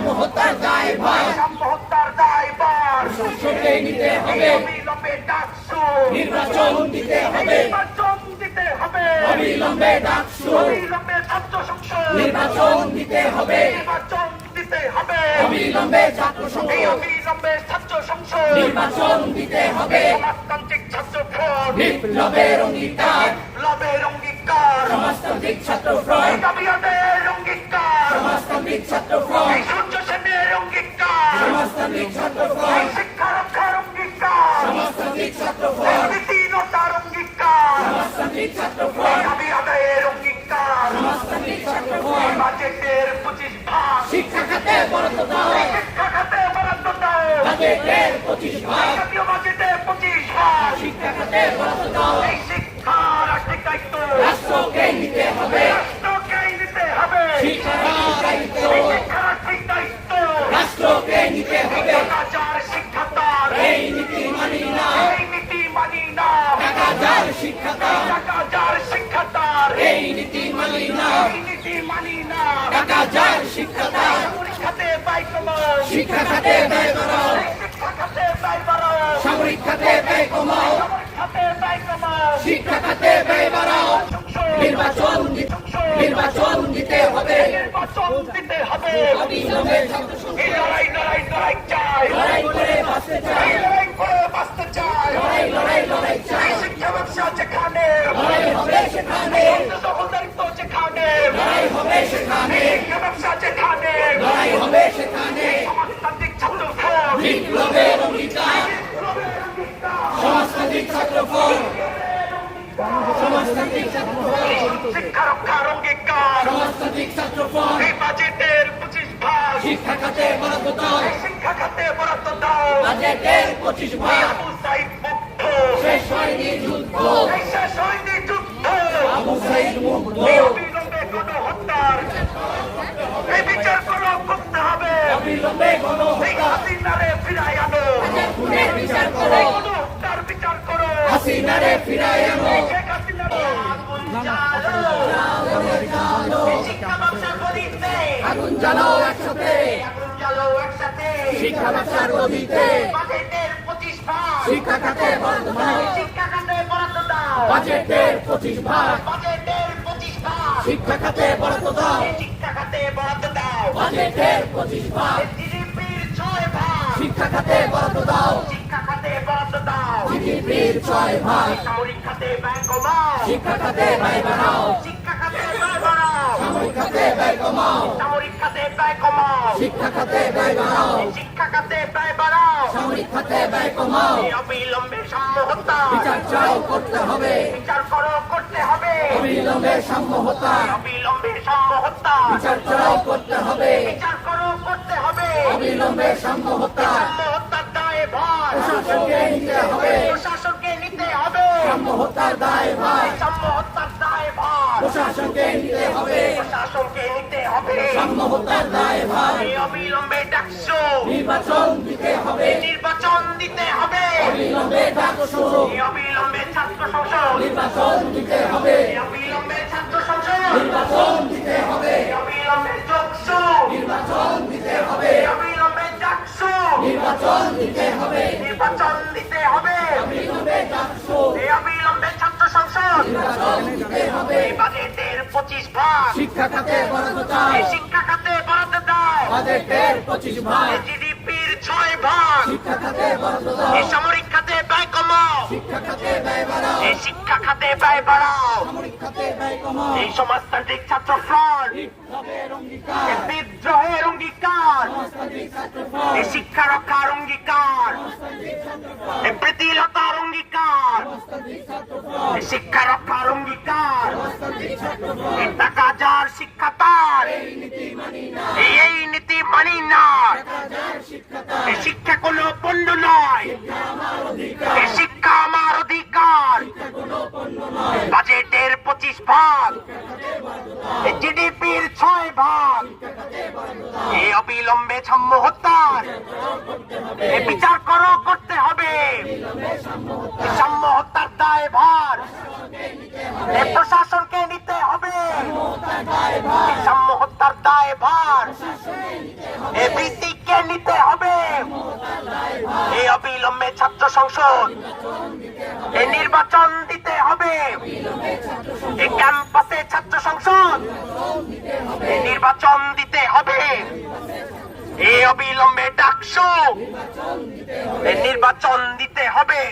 সাম্য হত্যার দায় ভার। সাম্য হত্যার দায়ভার শস্যকে নিতে হবে। অবিলম্বে ডাকসু। নির্বাচন দিতে হবে। নির্বাচন দিতে হবে। অবিলম্বে ডাকসু। অবিলম্বে ছাত্র সংসদ। নির্বাচন দিতে হবে। নির্বাচন দিতে হবে। অবিলম্বে ছাত্র সংসদ। অবিলম্বে ছাত্র সংসদ। নির্বাচন দিতে হবে। সমাজতান্ত্রিক ছাত্র ফ্রন্ট বিপ্লবের অঙ্গীকার। লবের অঙ্গীকার। সমাজতান্ত্রিক ছাত্র ফ্রন্ট সমাজতান্ত্রিক ছাত্র ফ্রন্ট। সেনের অঙ্গীকার। সমাজতান্ত্রিক ছাত্র ফ্রন্ট। শিক্ষা রক্ষার অঙ্গীকার। সমাজতান্ত্রিক ছাত্র ফ্রন্ট। নীতিনতার অঙ্গীকার। সমাজতান্ত্রিক ছাত্র ফ্রন্ট। দাবি আদায়ের অঙ্গীকার। সমাজতান্ত্রিক ছাত্র ফ্রন্ট। বাজেটের পঁচিশ ভাগ। শিক্ষা খাতে বরাদ্দ দাও। শিক্ষা খাতে বরাদ্দ দাও। বাজেটের পঁচিশ ভাগ। জাতীয় বাজেটে পঁচিশ ভাগ। শিক্ষা খাতে বরাদ্দ দাও। হবে সেখানে। ব্যবসা যেখানে লড়াই হবে সেখানে। সমাজতান্ত্রিক ছাত্র ফ্রন্ট বিপ্লবের অঙ্গীকার। সমাজতান্ত্রিক ছাত্র ফ্রন্ট সমাজতান্ত্রিক ছাত্র ফ্রন্ট শিক্ষা রক্ষার অঙ্গীকার। সমাজতান্ত্রিক ছাত্র ফ্রন্ট এই বাজেটের পঁচিশ ভাগ। শিক্ষা খাতে বরাদ্দ দাও। শিক্ষা খাতে বরাদ্দ দাও। বাজেটের পঁচিশ ভাগ। আবু সাইদ মুক্ত শেষ হয়নি যুদ্ধ। শেষ হয়নি যুদ্ধ। আবু সাইদ মুগ্ধ এই অবিলম্বে কোনো হত্যার এই বিচার করো করতে হবে অবিলম্বে গণহত্যা হাসিনারে ফিরাই আনো খুনের বিচার করো হত্যার বিচার করো হাসিনারে আগুন জ্বালাও একসাথে শিক্ষা ব্যবসার গদিতে শিক্ষা খাতে শিক্ষা খাতে বাজেটের পঁচিশ ভাগ। শিক্ষা খাতে বরাদ্দ দাও। শিক্ষা খাতে বরাদ্দ দাও। বাজেটের পঁচিশ ভাগ। জিডিপির ছয় ভাগ। শিক্ষা খাতে বরাদ্দ দাও। শিক্ষা খাতে বরাদ্দ দাও। জিডিপির ছয় ভাগ। সামরিক খাতে ব্যয় কমাও শিক্ষা খাতে ব্যয় বাড়াও খাতে ব্যয় কমাও। সামরিক খাতে ব্যয় কমাও। শিক্ষা খাতে ব্যয় বাড়াও। শিক্ষা খাতে ব্যয় বাড়াও। সামরিক খাতে ব্যয় কমাও। অবিলম্বে সাম্য হত্যা। বিচার চাও করতে হবে। বিচার করো করতে হবে। অবিলম্বে সাম্য হত্যা। অবিলম্বে সাম্য হত্যা। বিচার চাও করতে হবে। বিচার করো করতে হবে। অবিলম্বে সাম্য হত্যা। ভার প্রশাসনকে নিতে হবে। প্রশাসনকে নিতে হবে সাম্য হত্যার দায় ভার সাম্য হত্যার দায়ে ভার প্রশাসনকে নিতে হবে। প্রশাসনকে নিতে হবে। সাম্য হত্যার দায় ভার অবিলম্বে ডাকছো। নির্বাচন দিতে হবে। নির্বাচন দিতে হবে। অবিলম্বে ডাকসু অবিলম্বে ছাত্র সংসদ। নির্বাচন দিতে হবে। অবিলম্বে ছাত্র সংসদ। নির্বাচন দিতে হবে। অবিলম্বে চোখসু নির্বাচন নির্বাচন দিতে হবে। নির্বাচন দিতে হবে। অবিলম্বে ছাত্র সংসদ। নির্বাচন দিতে হবে। বাজেটের পঁচিশ ভাগ। শিক্ষা খাতে বরাদ্দ চাই শিক্ষা খাতে বরাদ্দ দাও। বাজেটের পঁচিশ ভাগ। জিডিপির ছয় ভাগ। শিক্ষা খাতে বরাদ্দ দাও। সামরিক খাতে ব্যয় কমাও। শিক্ষা খাতে ব্যয় বাড়াও। এই শিক্ষা খাতে ব্যয় বাড়াও। সামরিক খাতে ব্যয় কমাও। এই সমাজতান্ত্রিক ছাত্র ফ্রন্ট। বিপ্লবের অঙ্গীকার বিদ্রোহের অঙ্গীকার। ফ্রন্ট শিক্ষা রক্ষার অঙ্গীকার। এই প্রীতিলতার অঙ্গীকার। এই শিক্ষা রক্ষার অঙ্গীকার। এই টাকা যার শিক্ষা তার এই নীতি মানি না এই এই নীতি মানি না হাজার শিক্ষাটা এই শিক্ষা কোনো পণ্য নয় আমার অধিকার এই শিক্ষা আমার অধিকার কোনো পণ্য নয় বাজেটের পঁচিশ ভাগ এই জিডিপির ছয় ভাগ এই অবিলম্বে সাম্য হত্যার এই বিচার করো করতে হবে এই সাম্য হত্যার দায় ভার এই প্রশাসনকে নিতে হবে এই সাম্য হত্যার দায় ভার এই নিতে হবে এই অবিলম্বে ছাত্র সংসদ এই নির্বাচন দিতে হবে এই ক্যাম্পাসে ছাত্র সংসদ এই নির্বাচন দিতে হবে এই অবিলম্বে ডাকসু এই নির্বাচন দিতে হবে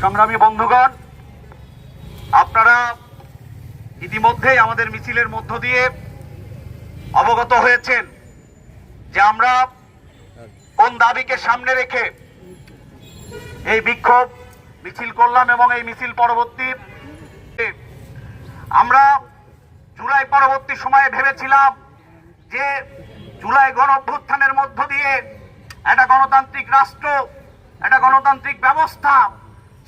সংগ্রামী বন্ধুগণ, আপনারা ইতিমধ্যেই আমাদের মিছিলের মধ্য দিয়ে অবগত হয়েছেন যে আমরা কোন দাবিকে সামনে রেখে এই বিক্ষোভ, মিছিল করলাম এবং এই মিছিল পরবর্তী আমরা জুলাই পরবর্তী সময়ে ভেবেছিলাম যে জুলাই গণ অভ্যুত্থানের মধ্য দিয়ে একটা গণতান্ত্রিক রাষ্ট্র, একটা গণতান্ত্রিক ব্যবস্থা,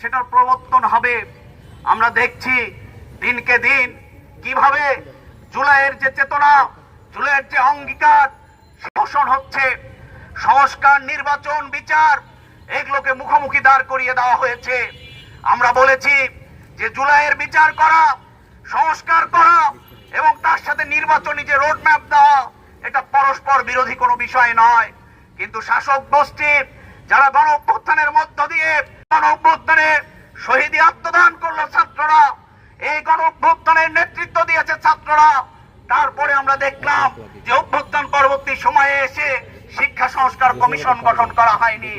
সেটার প্রবর্তন হবে। আমরা দেখছি দিনকে দিন কীভাবে জুলাইয়ের যে চেতনা, জুলাইয়ের যে অঙ্গীকার, শোষণ হচ্ছে। সংস্কার, নির্বাচন, বিচার এগুলোকে মুখোমুখি দাঁড় করিয়ে দেওয়া হয়েছে। আমরা বলেছি যে জুলাইয়ের বিচার করা, সংস্কার করা এবং তার সাথে নির্বাচনী যে রোডম্যাপ দেওয়া, এটা পরস্পর বিরোধী কোনো বিষয় নয়। কিন্তু শাসক গোষ্ঠী, যারা গণ অভ্যুত্থানের মধ্য দিয়ে গণ অভ্যুত্থানে শহীদি আত্মদান করল ছাত্ররা, এই গণ অভ্যুত্থানের নেতৃত্ব দিয়েছে ছাত্ররা, তারপরে আমরা দেখলাম যে অভ্যুত্থান পরবর্তী সময়ে এসে শিক্ষা সংস্কার কমিশন গঠন করা হয়নি।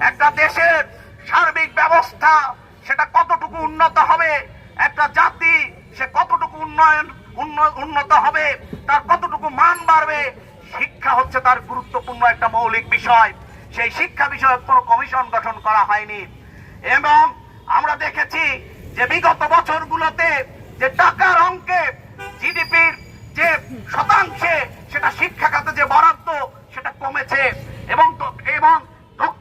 একটা দেশের সার্বিক ব্যবস্থা সেটা কতটুকু উন্নত হবে, একটা জাতি সে কতটুকু উন্নয়ন, উন্ন- উন্নত হবে, তার কতটুকু মান বাড়বে, শিক্ষা হচ্ছে তার গুরুত্বপূর্ণ একটা মৌলিক বিষয়। সেই শিক্ষা বিষয়ক কোনো কমিশন গঠন করা হয়নি। এবং আমরা দেখেছি যে বিগত বছরগুলোতে যে টাকার অঙ্কে জিডিপির যে শতাংশে সেটা শিক্ষা খাতে যে বরাদ্দ, সেটা কমেছে।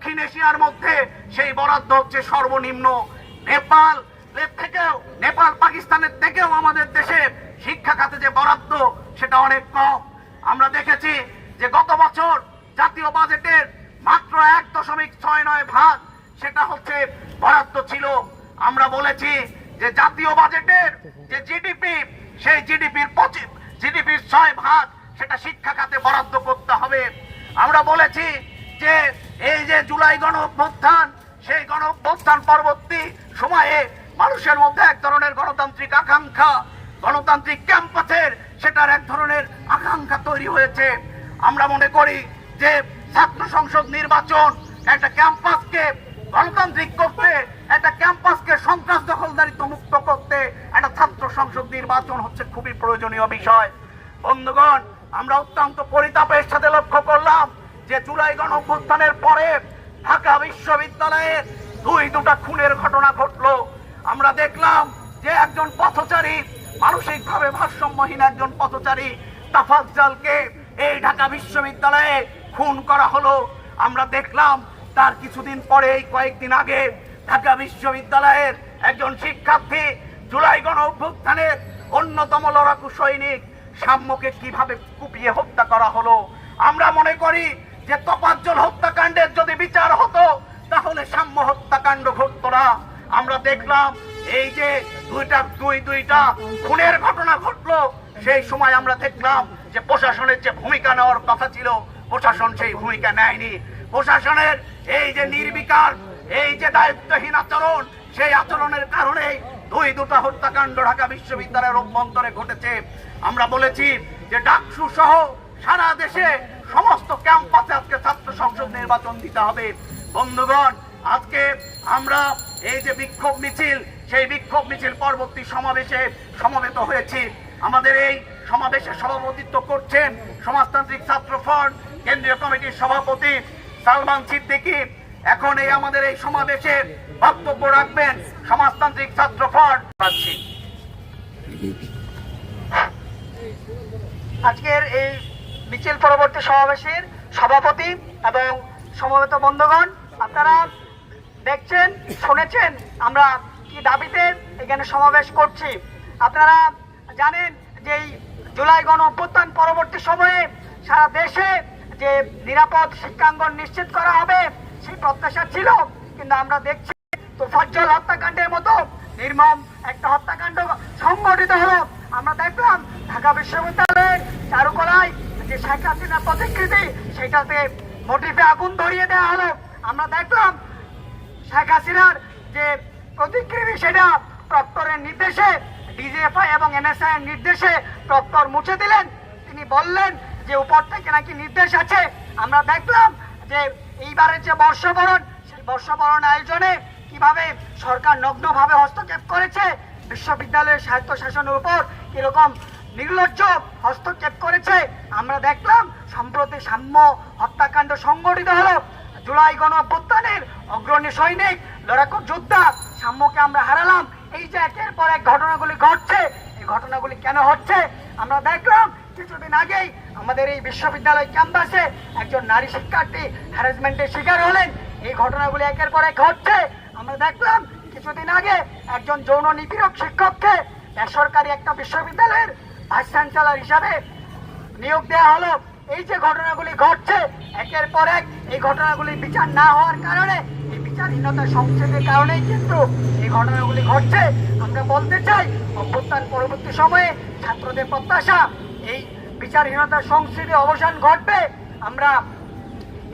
দক্ষিণ এশিয়ার মধ্যে সেই বরাদ্দ হচ্ছে সর্বনিম্ন। নেপাল থেকেও, নেপাল পাকিস্তানের থেকেও আমাদের দেশে শিক্ষা খাতে যে বরাদ্দ, সেটা অনেক কম। আমরা দেখেছি যে গত বছর জাতীয় বাজেটের মাত্র এক দশমিক ছয় নয় ভাগ সেটা হচ্ছে বরাদ্দ ছিল। আমরা বলেছি যে জাতীয় বাজেটের যে জিডিপি সেই জিডিপির পঁচিশ জিডিপির ছয় ভাগ সেটা শিক্ষা খাতে বরাদ্দ করতে হবে। আমরা বলেছি যে এই যে জুলাই গণ অভ্যুত্থান সেই গণ অভ্যুত্থান পরবর্তী সময়ে মানুষের মধ্যে এক ধরনের গণতান্ত্রিক আকাঙ্ক্ষা, গণতান্ত্রিক ক্যাম্পাসের সেটার এক ধরনের আকাঙ্ক্ষা তৈরি হয়েছে। আমরা মনে করি যে ছাত্র সংসদ নির্বাচন একটা ক্যাম্পাসকে গণতান্ত্রিক করতে, একটা ক্যাম্পাসকে সন্ত্রাস দখলদারিত্ব মুক্ত করতে একটা ছাত্র সংসদ নির্বাচন হচ্ছে খুবই প্রয়োজনীয় বিষয়। বন্ধুগণ, আমরা অত্যন্ত পরিতাপের সাথে লক্ষ্য করলাম যে জুলাই গণ অভ্যুত্থানের পরে ঢাকা বিশ্ববিদ্যালয়ে দুই দুটা খুনের ঘটনা ঘটলো। আমরা দেখলাম যে একজন পথচারী, মানসিকভাবে ভারসাম্যহীন একজন পথচারী, তাফাজ্জালকে এই ঢাকা বিশ্ববিদ্যালয়ে খুন করা হলো। আমরা দেখলাম তার কিছুদিন পরে এই কয়েকদিন আগে, ঢাকা বিশ্ববিদ্যালয়ের একজন শিক্ষার্থী জুলাই গণ অভ্যুত্থানের অন্যতম লড়াকু সৈনিক সাম্যকে কীভাবে কুপিয়ে হত্যা করা হলো। আমরা মনে করি যে তপাজ্জল হত্যাকাণ্ডের যদি বিচার হতো, তাহলে সাম্য হত্যাকাণ্ড ঘটতো না। আমরা দেখলাম এই যে দুইটা, দুই, দুইটা খুনের ঘটনা ঘটলো, সেই সময় আমরা দেখলাম যে প্রশাসনের যে ভূমিকা নেওয়ার কথা ছিল, প্রশাসন সেই ভূমিকা নেয়নি। প্রশাসনের এই যে নির্বিকার, এই যে দায়িত্বহীন আচরণ, সেই আচরণের কারণে দুই দুটা হত্যাকাণ্ড ঢাকা বিশ্ববিদ্যালয়ের অভ্যন্তরে ঘটেছে। আমরা বলেছি যে ডাকসু সহ সারা দেশে সমস্ত ক্যাম্পাসে আজকে ছাত্র সংসদ নির্বাচন দিতে হবে। বন্ধুগণ, আজকে আমরা এই যে বিক্ষোভ মিছিল, সেই বিক্ষোভ মিছিল পরবর্তী সমাবেশে সমবেত হয়েছি। আমাদের এই সমাবেশে সভাপতিত্ব করছেন সমাজতান্ত্রিক ছাত্র ফ্রন্ট, কেন্দ্রীয় কমিটির সভাপতি সালমান সিদ্দিকি। এখন এই আমাদের এই সমাবেশে বক্তব্য রাখবেন সমাজতান্ত্রিক ছাত্র ফ্রন্ট। আজকের এই মিছিল পরবর্তী সমাবেশের সভাপতি এবং সমবেত বন্ধুগণ, আপনারা দেখছেন, শুনেছেন আমরা কি দাবিতে এখানে সমাবেশ করছি। আপনারা জানেন যে জুলাই গণ অভ্যুত্থান পরবর্তী সময়ে সারা দেশে যে নিরাপদ শিক্ষাঙ্গন নিশ্চিত করা হবে, সেই প্রত্যাশা ছিল, কিন্তু আমরা দেখছি তোফাজ্জল হত্যাকাণ্ডের মতো নির্মম একটা হত্যাকাণ্ড সংগঠিত হলো। আমরা দেখলাম ঢাকা বিশ্ববিদ্যালয়ের চারুকলায় যে শেখ হাসিনার প্রতিকৃতি সেটাতে মোটিভে আগুন ধরিয়ে দেওয়া হলো। আমরা দেখলাম শেখ হাসিনার যে প্রতিকৃতি, সেটা প্রক্টরের নির্দেশে ডিজিএফআই এবং এনএসআই এর নির্দেশে প্রক্টর মুছে দিলেন। তিনি বললেন যে উপর থেকে নাকি নির্দেশ আছে। আমরা দেখলাম যে এইবারের যে বর্ষবরণ, সেই বর্ষবরণ আয়োজনে কীভাবে সরকার নগ্নভাবে হস্তক্ষেপ করেছে, বিশ্ববিদ্যালয়ের স্বায়ত্ত শাসনের উপর কীরকম নির্লজ্জ হস্তক্ষেপ করেছে আমরা দেখলাম সম্প্রতি সাম্য হত্যাকাণ্ড সংগঠিত হলো। জুলাই গণ অভ্যুত্থানের অগ্রণী সৈনিক লড়াকু যোদ্ধা সাম্যকে আমরা হারালাম। এই যে একের পর এক ঘটনাগুলি ঘটছে, এই ঘটনাগুলি কেন হচ্ছে? আমরা দেখলাম কিছুদিন আগেই আমাদের এই বিশ্ববিদ্যালয় ক্যাম্পাসে একজন নারী শিক্ষার্থী হ্যারাসমেন্টের শিকার হলেন। এই ঘটনাগুলি একের পর এক ঘটছে। আমরা দেখলাম কিছুদিন আগে একজন যৌন নিপীড়ক শিক্ষককে বেসরকারি একটা বিশ্ববিদ্যালয়ের ভাইস চ্যান্সেলর হিসাবে নিয়োগ দেওয়া হলো। এই যে ঘটনাগুলি ঘটছে, একের পর এক এই ঘটনাগুলি বিচার না হওয়ার কারণে, এই বিচারহীনতা সংস্কৃতির কারণেই কিন্তু এই ঘটনাগুলি ঘটছে। আমরা বলতে চাই, অভ্যুত্থান পরবর্তী সময়ে ছাত্রদের প্রত্যাশা, এই বিচারহীনতার সংস্কৃতির অবসান ঘটবে। আমরা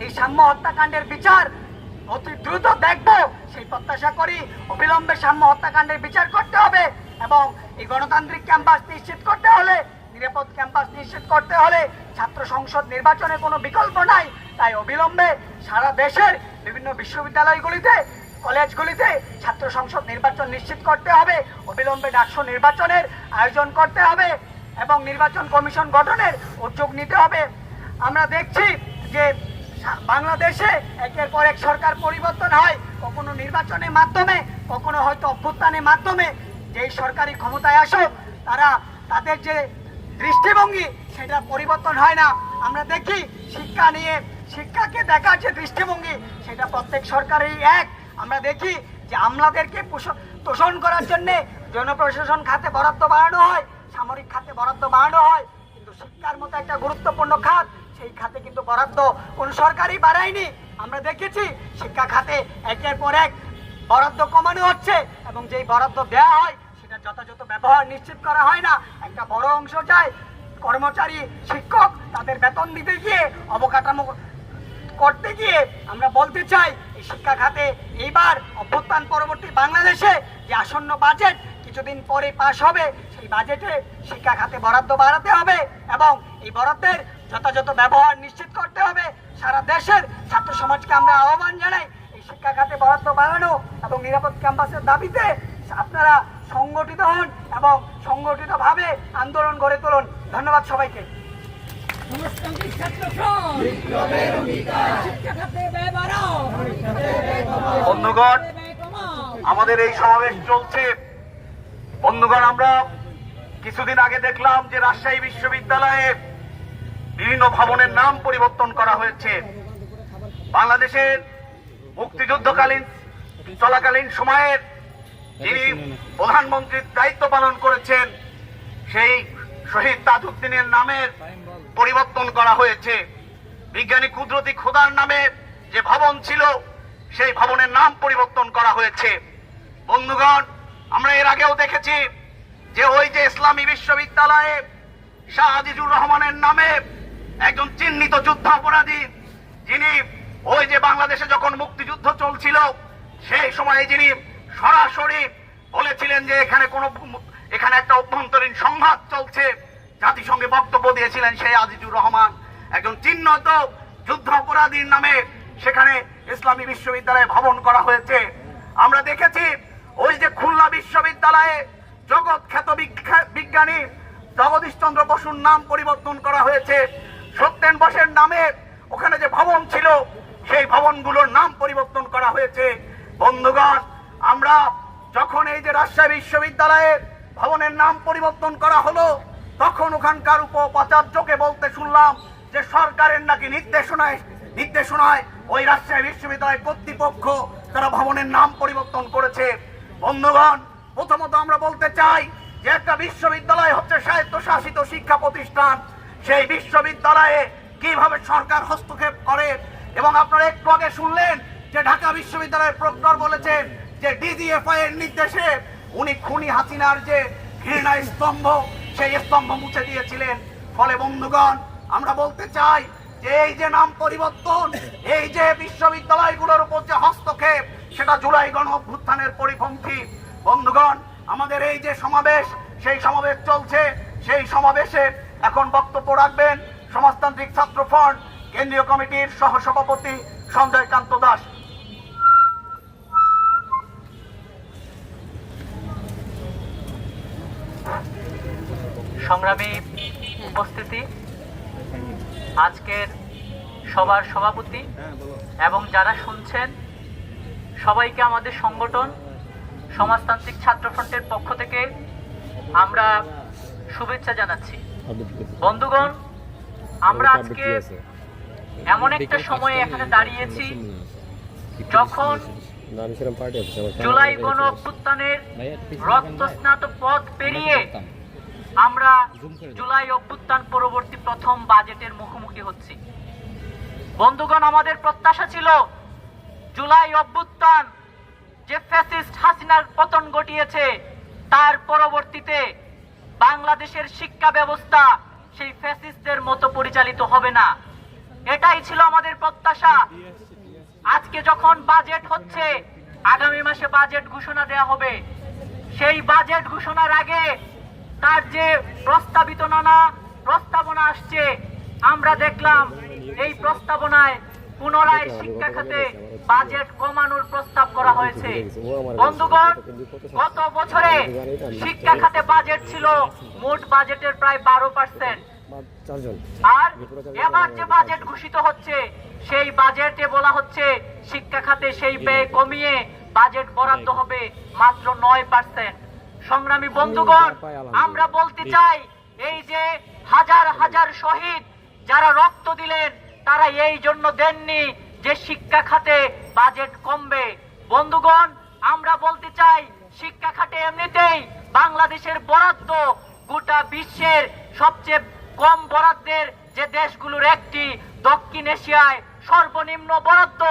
এই সাম্য হত্যাকাণ্ডের বিচার অতি দ্রুত দেখব। সেই প্রত্যাশা করি অবিলম্বে সাম্য হত্যাকাণ্ডের বিচার করতে হবে এবং এই গণতান্ত্রিক ক্যাম্পাস নিশ্চিত করতে হলে নিরাপদ ক্যাম্পাস নিশ্চিত করতে হলে ছাত্র সংসদ নির্বাচনে কোনো বিকল্প নাই। তাই অবিলম্বে সারা দেশের বিভিন্ন বিশ্ববিদ্যালয়গুলিতে, কলেজগুলিতে ছাত্র সংসদ নির্বাচন নিশ্চিত করতে হবে। অবিলম্বে ডাকসু নির্বাচনের আয়োজন করতে হবে এবং নির্বাচন কমিশন গঠনের উদ্যোগ নিতে হবে। আমরা দেখছি যে বাংলাদেশে একের পর এক সরকার পরিবর্তন হয়। কখনো নির্বাচনের মাধ্যমে, কখনো হয়তো অভ্যুত্থানের মাধ্যমে যেই সরকারি ক্ষমতায় আসুক তারা তাদের যে দৃষ্টিভঙ্গি, সেটা পরিবর্তন হয় না। আমরা দেখি শিক্ষা নিয়ে, শিক্ষাকে দেখার যে দৃষ্টিভঙ্গি, সেটা প্রত্যেক সরকারেরই এক। আমরা দেখি যে আমলাদেরকে তোষণ করার জন্য জনপ্রশাসন খাতে বরাদ্দ বাড়ানো হয়, সামরিক খাতে বরাদ্দ বাড়ানো হয়। কিন্তু শিক্ষার মতো একটা গুরুত্বপূর্ণ খাত, সেই খাতে কিন্তু বরাদ্দ কোন সরকারই বাড়ায়নি। আমরা দেখেছি শিক্ষা খাতে একের পর এক বরাদ্দ কমানো হচ্ছে এবং যেই বরাদ্দ দেওয়া হয় যথাযথ ব্যবহার নিশ্চিত করা হয় না। একটা বড় অংশ যায় কর্মচারী, শিক্ষক, তাদের বেতন দিতে গিয়ে, অবকাঠামো করতে গিয়ে আমরা বলতে চাই, এই শিক্ষা খাতে এইবার অভ্যুত্থান পরবর্তী বাংলাদেশে যে আসন্ন বাজেট কিছুদিন পরে পাশ হবে, সেই বাজেটে শিক্ষা খাতে বরাদ্দ বাড়াতে হবে এবং এই বরাদ্দের যথাযথ ব্যবহার নিশ্চিত করতে হবে। সারা দেশের ছাত্র সমাজকে আমরা আহ্বান জানাই, এই শিক্ষা খাতে বরাদ্দ বাড়ানো এবং নিরাপদ ক্যাম্পাসের দাবিতে আপনারা সংগঠিত হন এবং সংগঠিতভাবে আন্দোলন গড়ে তুলুন। ধন্যবাদ সবাইকে। বন্ধুগণ আমাদের এই সমাবেশ চলছে। বন্ধুগণ আমরা কিছুদিন আগে দেখলাম যে রাজশাহী বিশ্ববিদ্যালয়ে বিভিন্ন ভবনের নাম পরিবর্তন করা হয়েছে। বাংলাদেশের মুক্তিযুদ্ধকালীন চলাকালীন সময়ের যিনি প্রধানমন্ত্রীর দায়িত্ব পালন করেছেন সেই শহীদ তাজউদ্দিনের নামের পরিবর্তন করা হয়েছে। বিজ্ঞানী কুদরতি খোদার নামে যে ভবন ছিল সেই ভবনের নাম পরিবর্তন করা হয়েছে। বন্ধুগণ আমরা এর আগেও দেখেছি যে ওই যে ইসলামী বিশ্ববিদ্যালয়ে শাহ আজিজুর রহমানের নামে একজন চিহ্নিত যুদ্ধাপরাধী যিনি ওই যে বাংলাদেশে যখন মুক্তিযুদ্ধ চলছিল সেই সময়ে যিনি সরাসরি বলেছিলেন যে এখানে কোনো এখানে একটা অভ্যন্তরীণ সংঘাত চলছে। জাতিসংঘে বক্তব্য দিয়েছিলেন সেই আজিজুর রহমান। একজন চিহ্নিত যুদ্ধ অপরাধীর নামে সেখানে ইসলামী বিশ্ববিদ্যালয়ে ভবন করা হয়েছে। আমরা দেখেছি, ওই যে খুলনা বিশ্ববিদ্যালয়ে জগৎ খ্যাত বিজ্ঞানী জগদীশ চন্দ্র বসুর নাম পরিবর্তন করা হয়েছে। সত্যেন বসের নামে ওখানে যে ভবন ছিল, সেই ভবনগুলোর নাম পরিবর্তন করা হয়েছে। বন্ধুগণ আমরা যখন এই যে রাজশাহী বিশ্ববিদ্যালয়ে ভবনের নাম পরিবর্তন করা হলো, তখন ওখানকার উপাচার্যকে বলতে শুনলাম যে সরকারের নাকি নির্দেশনায় নির্দেশনায় ওই রাজশাহী বিশ্ববিদ্যালয় কর্তৃপক্ষ তারা ভবনের নাম পরিবর্তন করেছে। বন্ধুগণ, প্রথমত আমরা বলতে চাই যে একটা বিশ্ববিদ্যালয় হচ্ছে স্বায়ত্তশাসিত শিক্ষা প্রতিষ্ঠান। সেই বিশ্ববিদ্যালয়ে কীভাবে সরকার হস্তক্ষেপ করে? এবং আপনারা একটু আগে শুনলেন যে ঢাকা বিশ্ববিদ্যালয়ের প্রক্টর বলেছেন যে ডিজিএফআই এর নির্দেশে উনি খুনি হাসিনার যে ঘৃণা স্তম্ভ, সেই স্তম্ভ মুছে দিয়েছিলেন। ফলে বন্ধুগণ, আমরা বলতে চাই যে এই যে নাম পরিবর্তন, এই যে বিশ্ববিদ্যালয়গুলোর উপর যে হস্তক্ষেপ, সেটা জুলাই গণ অভ্যুত্থানের পরিপন্থী। বন্ধুগণ, আমাদের এই যে সমাবেশ, সেই সমাবেশ চলছে। সেই সমাবেশে এখন বক্তব্য রাখবেন সমাজতান্ত্রিক ছাত্র ফ্রন্ট, কেন্দ্রীয় কমিটির সহসভাপতি সঞ্জয় কান্ত দাস। সংগ্রামী উপস্থিতি আজকের সবার সভাপতি এবং যারা শুনছেন সবাইকে আমাদের সংগঠন সমাজতান্ত্রিক ছাত্র ফ্রন্টের পক্ষ থেকে আমরা শুভেচ্ছা জানাচ্ছি। বন্ধুগণ আমরা আজকে এমন একটা সময়ে এখানে দাঁড়িয়েছি যখন জুলাই গণ অভ্যুত্থানের রক্তস্নাত পথ পেরিয়ে আমরা জুলাই অভ্যুত্থান পরবর্তী প্রথম বাজেটের মুখোমুখি হচ্ছি। বন্ধুগণ আমাদের প্রত্যাশা ছিল জুলাই অভ্যুত্থান যে ফ্যাসিস্ট হাসিনার পতন ঘটিয়েছে তার পরবর্তীতে বাংলাদেশের শিক্ষা ব্যবস্থা সেই ফ্যাসিস্টদের মতো পরিচালিত হবে না। এটাই ছিল আমাদের প্রত্যাশা। আজকে যখন বাজেট হচ্ছে আগামী মাসে বাজেট ঘোষণা দেয়া হবে। সেই বাজেট ঘোষণার আগে তার যে প্রস্তাবিত নানা প্রস্তাবনা আসছে, আমরা দেখলাম এই প্রস্তাবনায় পুনরায় শিক্ষা খাতে বাজেট কমানোর প্রস্তাব করা হয়েছে। বন্ধুগণ, গত বছরে শিক্ষা খাতে বাজেট ছিল মোট বাজেটের প্রায় বারো পার্সেন্ট আর এবার যে বাজেট ঘোষিত হচ্ছে, সেই বাজেটে বলা হচ্ছে শিক্ষা খাতে সেই ব্যয় কমিয়ে বাজেট বরাদ্দ হবে মাত্র নয় পার্সেন্ট সংগ্রামী বন্ধুগণ আমরা বলতে চাই এই যে হাজার হাজার শহীদ যারা রক্ত দিলেন তারা এই জন্য দেননি যে শিক্ষা খাতে বাজেট কমবে। বন্ধুগণ আমরা বলতে চাই শিক্ষা খাতে এমনিতেই বাংলাদেশের বরাদ্দ গোটা বিশ্বের সবচেয়ে কম বরাদ্দের যে দেশগুলোর একটি দক্ষিণ এশিয়ায় সর্বনিম্ন বরাদ্দ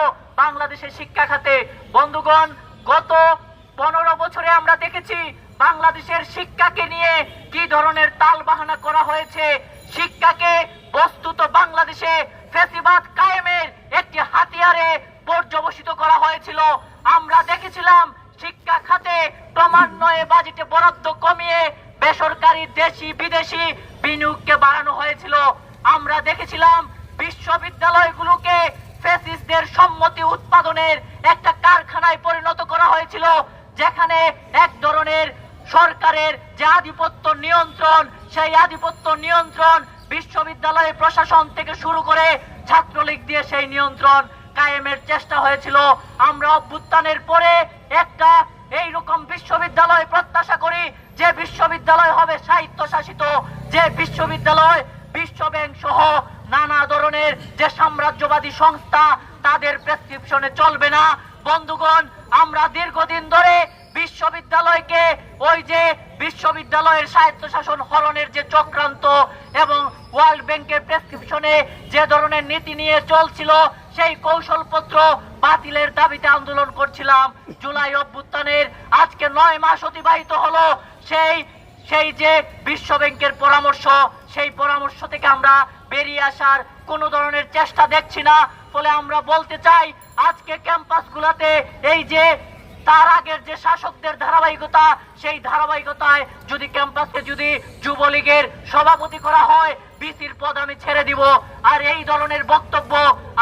বাংলাদেশের শিক্ষা খাতে। বন্ধুগণ গত পনেরো বছরে আমরা দেখেছি বাংলাদেশের শিক্ষাকে নিয়ে কি ধরনের তাল বাহানা করা হয়েছে? শিক্ষাকে বস্তুত বাংলাদেশে ফেসিবাদ কায়েমের একটি হাতিয়ারে পর্যবসিত করা হয়েছিল। আমরা দেখেছিলাম, শিক্ষা খাতে ক্রমান্বয়ে বাজেটে বরাদ্দ কমিয়ে বেসরকারি দেশি বিদেশি বিনিয়োগকে বাড়ানো হয়েছিল। আমরা দেখেছিলাম, বিশ্ববিদ্যালয়গুলোকে ফেসিসদের সম্মতি উৎপাদনের একটা কারখানায় পরিণত করা হয়েছিল, যেখানে এক ধরনের সরকারের যে আধিপত্য নিয়ন্ত্রণ, সেই আধিপত্য নিয়ন্ত্রণ বিশ্ববিদ্যালয় প্রশাসন থেকে শুরু করে ছাত্রলীগ দিয়ে সেই নিয়ন্ত্রণ কায়েমের চেষ্টা হয়েছিল। আমরা অভ্যুত্থানের পরে একটা এইরকম বিশ্ববিদ্যালয় প্রত্যাশা করি, যে বিশ্ববিদ্যালয় হবে সাহিত্য শাসিত যে বিশ্ববিদ্যালয় বিশ্ব ব্যাংক সহ নানা ধরনের যে সাম্রাজ্যবাদী সংস্থা, তাদের প্রেসক্রিপশনে চলবে না। বন্ধুগণ, আমরা দীর্ঘদিন ধরে বিশ্ববিদ্যালয়কে ওই যে বিশ্ববিদ্যালয়ের স্বায়ত্তশাসন হরণের যে চক্রান্ত এবং ওয়ার্ল্ড ব্যাংকের প্রেসক্রিপশনে যে ধরনের নীতি নিয়ে চলছিল, সেই কৌশলপত্র বাতিলের দাবিতে আন্দোলন করছিলাম। জুলাই অভ্যুত্থানের আজকে নয় মাস অতিবাহিত হলো সেই সেই যে বিশ্ব ব্যাংকের পরামর্শ, সেই পরামর্শ থেকে আমরা বেরিয়ে আসার কোনো ধরনের চেষ্টা দেখছি না। ফলে আমরা বলতে চাই, আজকে ক্যাম্পাসগুলোতে এই যে তার আগের যে শাসকদের ধারাবাহিকতা, সেই ধারাবাহিকতায় যদি ক্যাম্পাসকে যদি যুবলীগের সভাপতি করা হয়, বিসির পদ আমি ছেড়ে দিব। আর এই ধরনের বক্তব্য,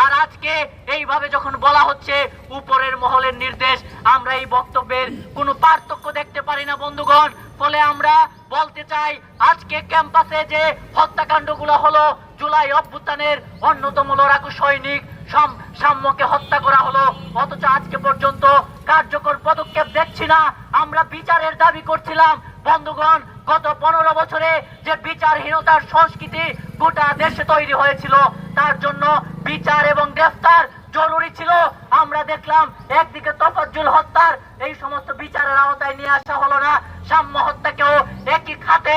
আর আজকে এইভাবে যখন বলা হচ্ছে, উপরের মহলের নির্দেশ, আমরা এই বক্তব্যের কোনো পার্থক্য দেখতে পারি না, বন্ধুগণ। ফলে আমরা বলতে চাই, আজকে ক্যাম্পাসে যে হত্যাকাণ্ডগুলো হলো, জুলাই অভ্যুত্থানের অন্যতম লড়াকু সৈনিক সাম্যকে হত্যা করা হলো। অথচ আজকে পর্যন্ত কার্যকর পদক্ষেপ দেখছি না। আমরা বিচারের দাবি করছিলাম, বন্ধুগণ, গত পনেরো বছরে যে বিচারহীনতার সংস্কৃতি গোটা দেশে তৈরি হয়েছিল, তার জন্য বিচার এবং গ্রেফতার জরুরি ছিল। আমরা দেখলাম, একদিকে তফাজ্জুল হত্যার এই সমস্ত বিচারের আওতায় নিয়ে আসা হলো না। সাম্য হত্যাকেও একই খাতে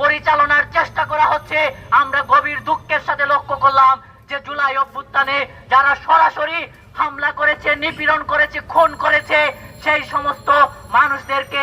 পরিচালনার চেষ্টা করা হচ্ছে। আমরা গভীর দুঃখের সাথে লক্ষ্য করলাম যে জুলাই অভ্যুত্থানে যারা সরাসরি হামলা করেছে, নিপীড়ন করেছে, খুন করেছে, সেই সমস্ত মানুষদেরকে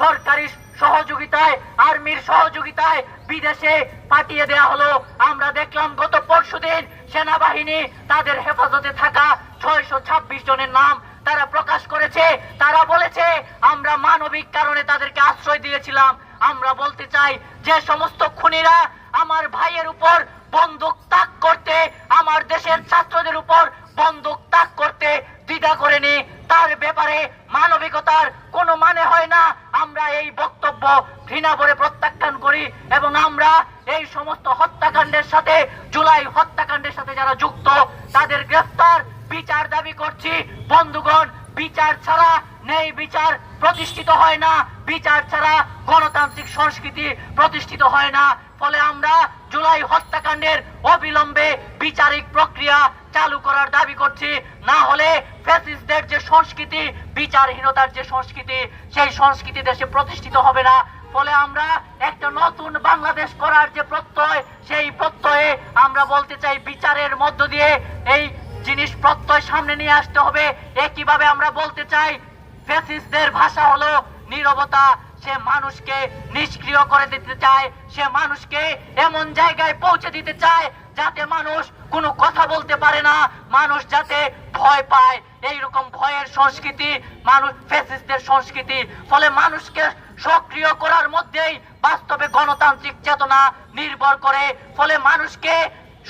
সরকারি সহযোগিতায়, আর্মির সহযোগিতায় বিদেশে পাঠিয়ে দেয়া হলো। আমরা দেখলাম গত পরশুদিন সেনাবাহিনী তাদের হেফাজতে থাকা ছয়শো ছাব্বিশ জনের নাম তারা প্রকাশ করেছে। তারা বলেছে, আমরা মানবিক কারণে তাদেরকে আশ্রয় দিয়েছিলাম। আমরা বলতে চাই, যে সমস্ত খুনিরা আমার ভাইয়ের উপর বন্দুক তাক করতে আমার দেশের ছাত্রদের উপর বন্দুক তাক করতে দ্বিধা করেনি। তার ব্যাপারে মানবিকতার কোনো মানে হয় না। আমরা এই বক্তব্য ঘৃণা করে প্রত্যাখ্যান করি এবং আমরা এই সমস্ত হত্যাকাণ্ডের সাথে, জুলাই হত্যাকাণ্ডের সাথে যারা যুক্ত, তাদের গ্রেফতার, বিচার দাবি করছি। বন্ধুগণ বিচার ছাড়া নেই বিচার প্রতিষ্ঠিত হয় না। বিচার ছাড়া গণতান্ত্রিক সংস্কৃতি প্রতিষ্ঠিত হয় না। ফলে আমরা জুলাই হত্যাকাণ্ডের অবিলম্বে বিচারিক প্রক্রিয়া চালু করার দাবি করছি। না হলে ফ্যাসিস্টদের যে সংস্কৃতি, বিচারহীনতার যে সংস্কৃতি, সেই সংস্কৃতি দেশে প্রতিষ্ঠিত হবে না। ফলে আমরা একটা নতুন বাংলাদেশ করার যে প্রত্যয়, সেই প্রত্যয়ে আমরা বলতে চাই বিচারের মধ্য দিয়ে এই জিনিস প্রত্যয় সামনে নিয়ে আসতে হবে। একইভাবে আমরা বলতে চাই? ফ্যাসিস্টদের ভাষা হলো নীরবতা। সে মানুষকে নিষ্ক্রিয় করে দিতে চায়। সে মানুষকে এমন জায়গায় পৌঁছে দিতে চায় যাতে মানুষ কোনো কথা বলতে পারে না। মানুষ যাতে ভয় পায়। এইরকম ভয়ের সংস্কৃতি মানুষ, ফ্যাসিস্টদের সংস্কৃতি। ফলে মানুষকে সক্রিয় করার মধ্যেই বাস্তবে গণতান্ত্রিক চেতনা নির্ভর করে। ফলে মানুষকে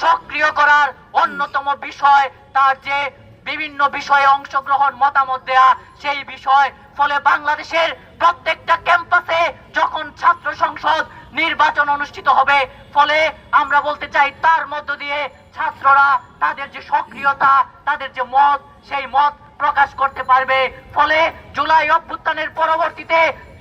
সক্রিয় করার অন্যতম বিষয় তার যে বিভিন্ন বিষয়ে অংশগ্রহণ মতামত দেয়া, সেই বিষয়। ফলে বাংলাদেশের প্রত্যেকটা ক্যাম্পাসে যখন ছাত্র সংসদ নির্বাচন অনুষ্ঠিত হবে, ফলে আমরা বলতে চাই তার মধ্য দিয়ে ছাত্ররা তাদের যে সক্রিয়তা, তাদের যে মত, সেই মত প্রকাশ করতে পারবে। ফলে জুলাই অভ্যুত্থানের পরবর্তীতে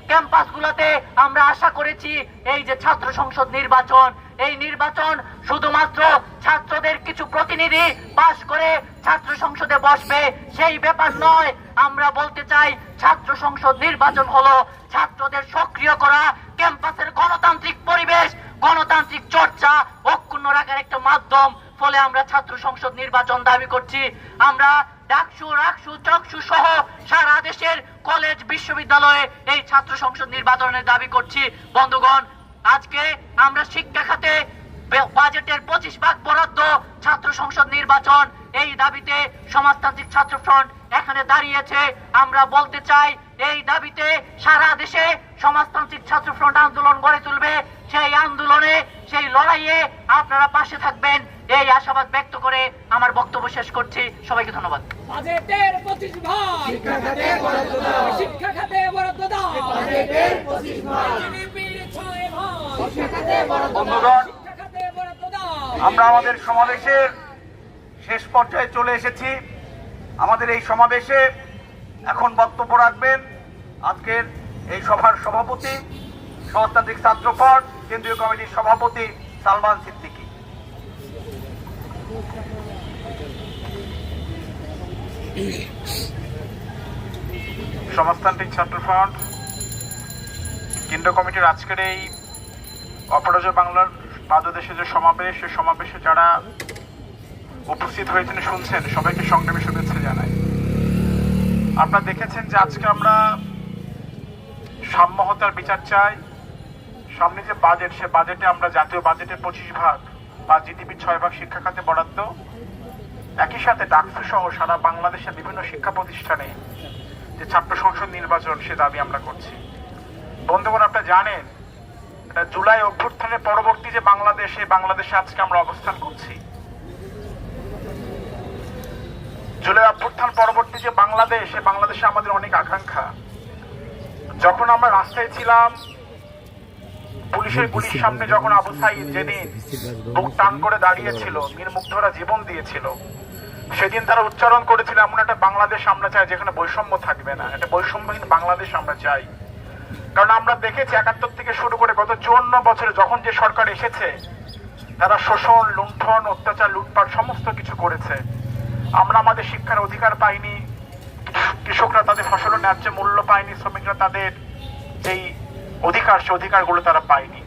ক্যাম্পাসগুলোতে আমরা আশা করেছি এই যে ছাত্র সংসদ নির্বাচন এই নির্বাচন শুধুমাত্র ছাত্রদের কিছু প্রতিনিধি পাশ করে ছাত্র সংসদে বসবে, সেই ব্যাপার নয়। আমরা বলতে চাই, ছাত্র সংসদ নির্বাচন হলো ছাত্রদের সক্রিয় করা, ক্যাম্পাসের গণতান্ত্রিক পরিবেশ, গণতান্ত্রিক চর্চা অক্ষুণ্ণ রাখার একটা মাধ্যম। ফলে আমরা ছাত্র সংসদ নির্বাচন দাবি করছি। আমরা ডাকসু, রাকসু, চকসু সহ সারা দেশের কলেজ, বিশ্ববিদ্যালয়ে এই ছাত্র সংসদ নির্বাচনের দাবি করছি। বন্ধুগণ আজকে আমরা শিক্ষা খাতে বাজেটের পঁচিশ ভাগ বরাদ্দ ছাত্র সংসদ নির্বাচন। এই দাবিতে সমাজতান্ত্রিক ছাত্র ফ্রন্ট এখানে দাঁড়িয়েছে। আমরা বলতে চাই এই দাবিতে সারা দেশে সমাজতান্ত্রিক ছাত্র ফ্রন্ট আন্দোলন গড়ে তুলবে। সেই আন্দোলনে সেই লড়াইয়ে আপনারা পাশে থাকবেন। এই আশাবাদ ব্যক্ত করে আমার বক্তব্য শেষ করছি। সবাইকে ধন্যবাদ। বাজেটের পঁচিশ ভাগ। শিক্ষা খাতে বরাদ্দ দাও। শিক্ষা খাতে বরাদ্দ দাও। বাজেটের পঁচিশ ভাগ। বন্ধুগণ, আমরা আমাদের সমাবেশের শেষ পর্যায়ে চলে এসেছি। আমাদের এই সমাবেশে এখন বক্তব্য রাখবেন আজকের এই সভার সভাপতি সমাজতান্ত্রিক ছাত্র ফ্রন্ট কেন্দ্রীয় কমিটির সভাপতি সালমান সিদ্দিকী। সমাজতান্ত্রিক ছাত্র ফ্রন্ট কেন্দ্র কমিটির আজকের এই অপরাজ বাংলার পাদদেশে যে সমাবেশ, সে সমাবেশে যারা উপস্থিত হয়েছেন, শুনছেন, সবাইকে সংগ্রামী শুভেচ্ছা জানাই। আপনারা দেখেছেন যে আজকে আমরা সাম্যহতার বিচার চাই। সামনে যে বাজেট সে বাজেটে আমরা জাতীয় বাজেটের পঁচিশ ভাগ বা জিডিপির ছয় ভাগ শিক্ষা খাতে বরাদ্দ। একই সাথে ডাকসু সহ সারা বাংলাদেশের বিভিন্ন শিক্ষা প্রতিষ্ঠানে যে ছাত্র সংসদ নির্বাচন, সে দাবি আমরা করছি। বন্ধুগণ, আপনারা জানেন জুলাই অভ্যুত্থানের পরবর্তী যে বাংলাদেশে বাংলাদেশে আজকে আমরা অবস্থান করছি। জুলাই অভ্যুত্থান পরবর্তী যে বাংলাদেশ সে বাংলাদেশে আমাদের অনেক আকাঙ্ক্ষা। যখন আমরা রাস্তায় ছিলাম, পুলিশের গুলির সামনে যখন আবু সাইদ যেদিন বুক টান করে দাঁড়িয়েছিল নির্মুগ্ধরা জীবন দিয়েছিল, সেদিন তারা উচ্চারণ করেছিল, এমন একটা বাংলাদেশ আমরা চাই যেখানে বৈষম্য থাকবে না, একটা বৈষম্যহীন বাংলাদেশ আমরা চাই। কারণ আমরা দেখেছি একাত্তর থেকে শুরু করে গত চুয়ান্ন বছরে যখন যে সরকার এসেছে, তারা শোষণ, লুণ্ঠন, অত্যাচার, লুটপাট সমস্ত কিছু করেছে। আমরা আমাদের শিক্ষার অধিকার পাইনি, কৃষকরা তাদের ফসলের ন্যায্য মূল্য পায়নি, শ্রমিকরা তাদের যেই অধিকার, সে অধিকারগুলো তারা পায়নি।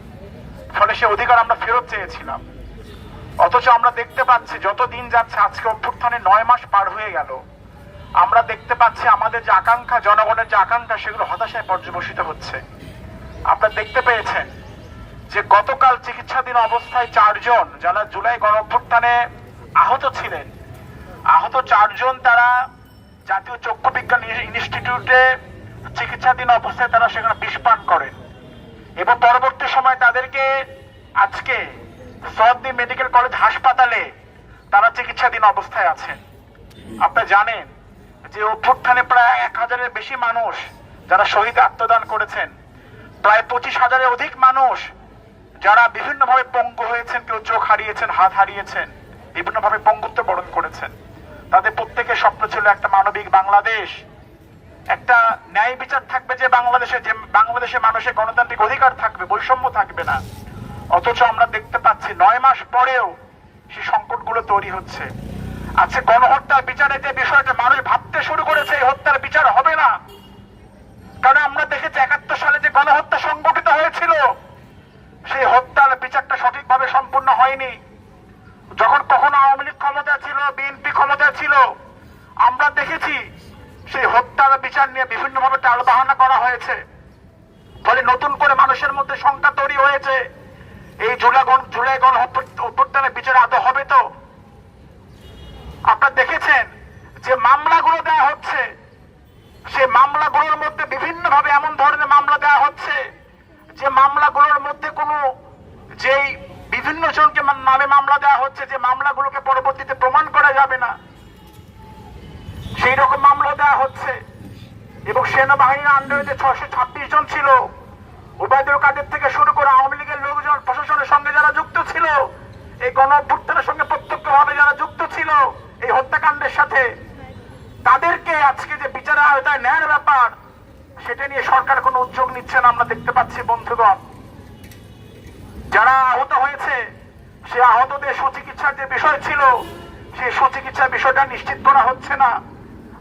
ফলে সে অধিকার আমরা ফেরত চেয়েছিলাম। অথচ আমরা দেখতে পাচ্ছি যত দিন যাচ্ছে, আজকে অভ্যুত্থানে নয় মাস পার হয়ে গেল। আমরা দেখতে পাচ্ছি আমাদের যে আকাঙ্ক্ষা, জনগণের যে আকাঙ্ক্ষা, সেগুলো হতাশায় পর্যবসিত হচ্ছে। আপনারা দেখতে পেয়েছেন যে গতকাল চিকিৎসাধীন অবস্থায় চারজন যারা জুলাই গণ অভ্যুত্থানে আহত ছিলেন, আহত চারজন তারা জাতীয় চক্ষু বিজ্ঞান ইনস্টিটিউটে চিকিৎসাধীন অবস্থায় তারা সেখানে বিষপান করেন এবং পরবর্তী সময় তাদেরকে আজকে সর্দি মেডিকেল কলেজ হাসপাতালে তারা চিকিৎসাধীন অবস্থায় আছেন। আপনারা জানেন যে অভ্যুত্থানে প্রায় এক হাজারের বেশি মানুষ যারা শহীদ আত্মদান করেছেন, প্রায় পঁচিশ হাজারের অধিক মানুষ যারা বিভিন্নভাবে পঙ্গু হয়েছেন, কেউ চোখ হারিয়েছেন, হাত হারিয়েছেন, বিভিন্নভাবে পঙ্গুত্ব বরণ করেছেন। তাদের প্রত্যেকের স্বপ্ন ছিল একটা মানবিক বাংলাদেশ। একটা ন্যায় বিচার থাকবে যে বাংলাদেশে যে বাংলাদেশে মানুষের গণতান্ত্রিক অধিকার থাকবে, বৈষম্য থাকবে না। অথচ আমরা দেখতে পাচ্ছি নয় মাস পরেও সেই সংকটগুলো তৈরি হচ্ছে। আজকে গণহত্যার বিচারে যে বিষয়টা মানুষ ভাবতে শুরু করেছে, এই হত্যার বিচার হবে না। কারণ আমরা দেখেছি একাত্তর সালে যে গণহত্যা সংগঠিত হয়েছিল, সেই হত্যার বিচারটা সঠিকভাবে সম্পূর্ণ হয়নি। যখন কখনো আওয়ামী লীগ ক্ষমতা ছিল বিএনপি ক্ষমতা ছিল, আমরা দেখেছি সেই হত্যার বিচার নিয়ে বিভিন্নভাবে টালবাহানা করা হয়েছে। ফলে নতুন করে মানুষের মধ্যে শঙ্কা তৈরি হয়েছে, এই জুলাই গণ জুলাই গণ অভ্যুত্থানের বিচার আদৌ হবে তো? আপনারা দেখেছেন যে মামলাগুলো দেওয়া হচ্ছে। সে মামলাগুলোর মধ্যে বিভিন্নভাবে এমন ধরনের মামলা দেওয়া হচ্ছে যে মামলাগুলোর মধ্যে কোনো যেই বিভিন্ন জনকে নামে মামলা দেওয়া হচ্ছে, যে মামলাগুলোকে পরবর্তীতে প্রমাণ করা যাবে না। সেই রকম মামলা দেওয়া হচ্ছে। এবং সেনাবাহিনীর আন্ডারে যে ছশো ছাব্বিশ জন ছিল। উবায়দুল কাদের থেকে শুরু করে আওয়ামী লীগের লোকজন, প্রশাসনের সঙ্গে যারা যুক্ত ছিল, এই গণ সঙ্গে প্রত্যক্ষভাবে যারা যুক্ত ছিল এই হত্যাকাণ্ডের সাথে তাদেরকে আজকে যে বিচার আওতায় নেয়ার ব্যাপার, সেটা নিয়ে সরকার কোনো উদ্যোগ নিচ্ছে না, আমরা দেখতে পাচ্ছি বন্ধুগণ। যারা আহত হয়েছে, সে আহতদের সুচিকিৎসার যে বিষয় ছিল, সেই সুচিকিৎসার বিষয়টা নিশ্চিত করা হচ্ছে না।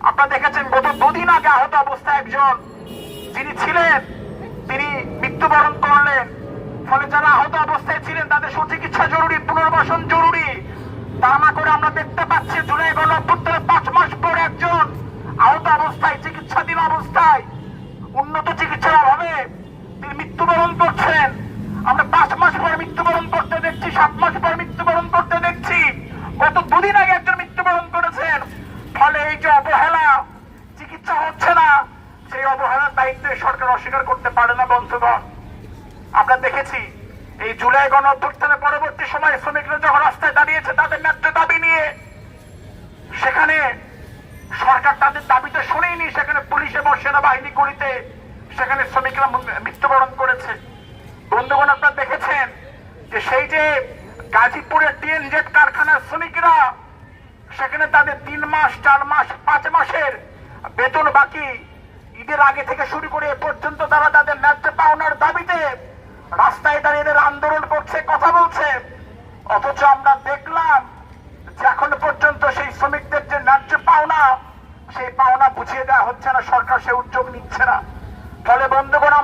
আপনারা দেখেছেন গত দুদিন আগে আহত অবস্থায় একজন, যিনি ছিলেন, তিনি মৃত্যুবরণ করলেন। ফলে যারা আহত অবস্থায় ছিলেন, তাদের সুচিকিৎসা জরুরি, পুনর্বাসন জরুরি। তা না করে আমরা দেখতে পাচ্ছি, জুলাই গণ অভ্যুত্থানের পাঁচ মাস পর একজন আহত অবস্থায়, চিকিৎসাধীন অবস্থায় উন্নত চিকিৎসার অভাবে তিনি মৃত্যুবরণ করছেন। আমরা পাঁচ মাস পরে মৃত্যুবরণ করতে দেখছি, সাত মাস পরে মৃত্যুবরণ করতে দেখছি। গত দুদিন আগে একজন মৃত্যুবরণ করেছেন। ফলে এই যে অবহেলা, চিকিৎসা হচ্ছে না, সেই অবহেলার দায়িত্ব সরকার অস্বীকার করতে পারে না বন্ধুগণ। আমরা দেখেছি, এই জুলাই গণ অভ্যুত্থানের পরবর্তী সময়ে শ্রমিকরা যখন রাস্তায় দাঁড়িয়েছে তাদের ন্যায্য দাবি নিয়ে সেখানে সরকার তাদের দাবিতে শুনেইনি সেখানে পুলিশ এবং সেনাবাহিনী গুলিতে সেখানে শ্রমিকরা মৃত্যুবরণ করেছে। বন্ধুগণ, আপনারা দেখেছেন যে সেই যে গাজীপুরের টিএনজেড কারখানার শ্রমিকরা, সেখানে তাদের তিন মাস, চার মাস, পাঁচ মাসের বেতন বাকি। ঈদের আগে থেকে শুরু করে এ পর্যন্ত তারা তাদের ন্যায্য পাওনার দাবিতে রাস্তায় দাঁড়িয়ে এদের আন্দোলন করছে, কথা বলছে। অথচ আমরা দেখলাম যে এখন পর্যন্ত সেই শ্রমিকদের যে ন্যায্য পাওনা, সেই পাওনা বুঝিয়ে দেওয়া হচ্ছে না, সরকার সে উদ্যোগ নিচ্ছে না। বন্ধুগণ